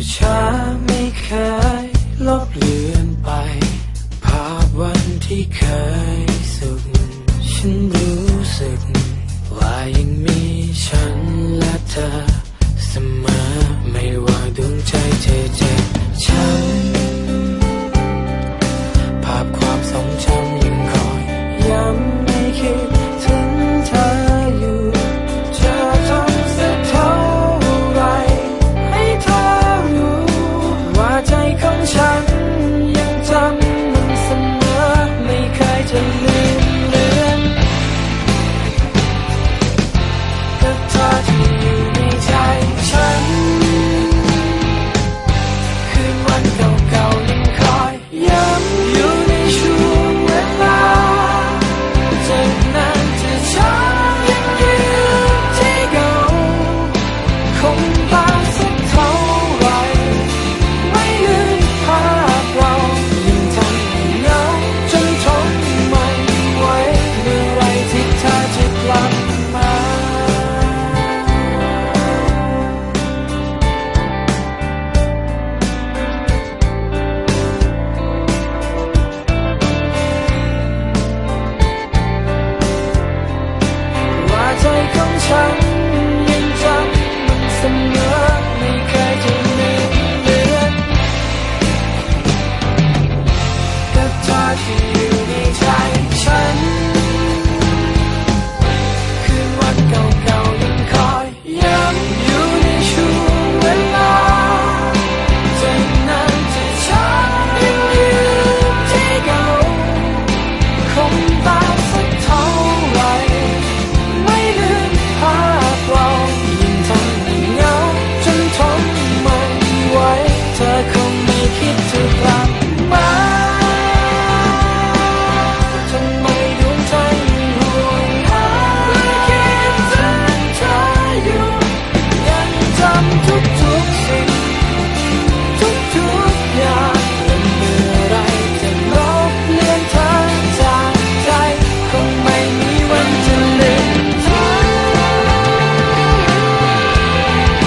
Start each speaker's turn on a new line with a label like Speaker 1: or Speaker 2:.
Speaker 1: อช้าไม่เคยลบเลือนไป ภาพวันที่เคยสุข ฉันรู้สึก ว่ายังมีฉันและเธอ ฉันยังจำมันเสมอไม่เคยจะลืมเลือนแต่เธอที่